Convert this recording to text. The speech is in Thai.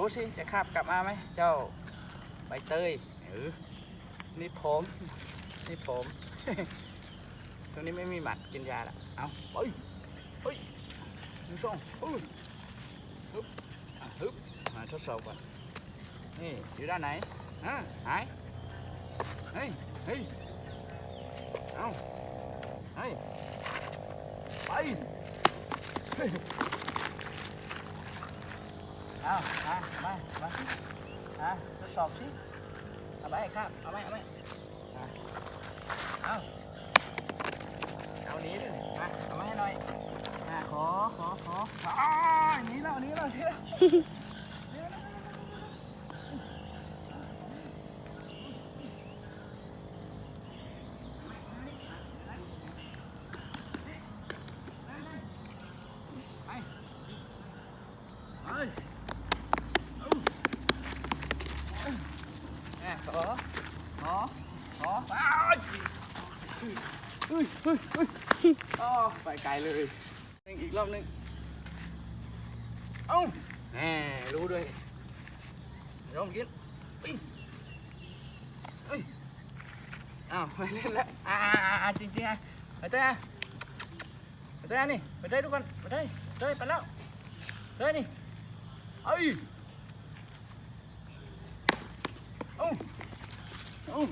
ดูสิจะคาบกลับมาไหมเจ้าใบเตยเออนี่ผมนี่ผมตรงนี้ไม่มีหมัดกินยาละเอาไปเฮ้ยนึ่งสองฮึบฮึฮึบมาทดสอบก่อนนี่อยู่ด้านไหนฮะหายเฮ้ยเฮ้ยเอาเฮ้ยไป เฮ้ยเอามามามาอะทดสอบสิเอาไปครับ เอาไปเอาไปเอาเอานี้ด้วยมาเอามาให้หน่อยมาขอ ขอ ขออ้านี้แล้วหนีแล้วหนีแล้วไปไปเอาแม่ ขอขอขออ้าวเฮ้ยเฮ้ยเฮ้ยเฮ้ยอ๋อไปไกลเลยหนึ่งอีกรอบหนึ่งเอ้าแหมรู้ด้วยยอมกินเอ้ยเอ้ยอ้าวไม่เล่นแล้วอ่าอ่าอ่าอ่าจริงๆอะไปเต้ยอะไปเต้ยอะนี่ไปเต้ยทุกคนไปเต้ยเต้ยไปแล้วเต้ยนี่เอ้ย Oh.